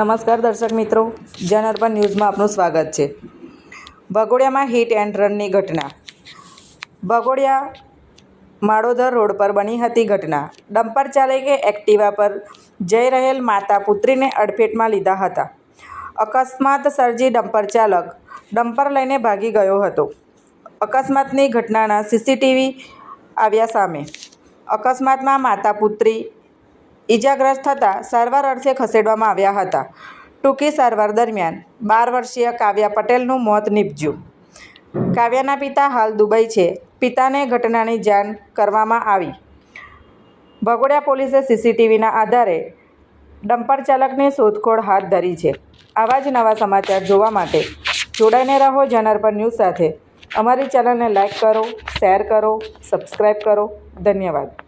નમસ્કાર દર્શક મિત્રો. જનઅર્પણ ન્યૂઝમાં આપનું સ્વાગત છે. ભગોડિયામાં હિટ એન્ડ રનની ઘટના. ભગોડિયા માળોદર રોડ પર બની હતી ઘટના. ડમ્પર ચાલકે એક્ટિવા પર જઈ રહેલ માતા પુત્રીને અડફેટમાં લીધા હતા. અકસ્માત સર્જી ડમ્પર ચાલક ડમ્પર લઈને ભાગી ગયો હતો. અકસ્માતની ઘટનાના સીસીટીવી આવ્યા સામે. અકસ્માતમાં માતા પુત્રી ઈજાગ્રસ્ત થતાં સારવાર અર્થે ખસેડવામાં આવ્યા હતા. ટૂંકી સારવાર દરમિયાન બાર વર્ષીય કાવ્યા પટેલનું મોત નીપજ્યું. કાવ્યાના પિતા હાલ દુબઈ છે. પિતાને ઘટનાની જાણ કરવામાં આવી. ભગોડિયા પોલીસે સીસીટીવીના આધારે ડમ્પર ચાલકની શોધખોળ હાથ ધરી છે. આવા જ નવા સમાચાર જોવા માટે જોડાઈને રહો જનરપર ન્યૂઝ સાથે. અમારી ચેનલને લાઈક કરો, શેર કરો સબસ્ક્રાઈબ કરો. ધન્યવાદ.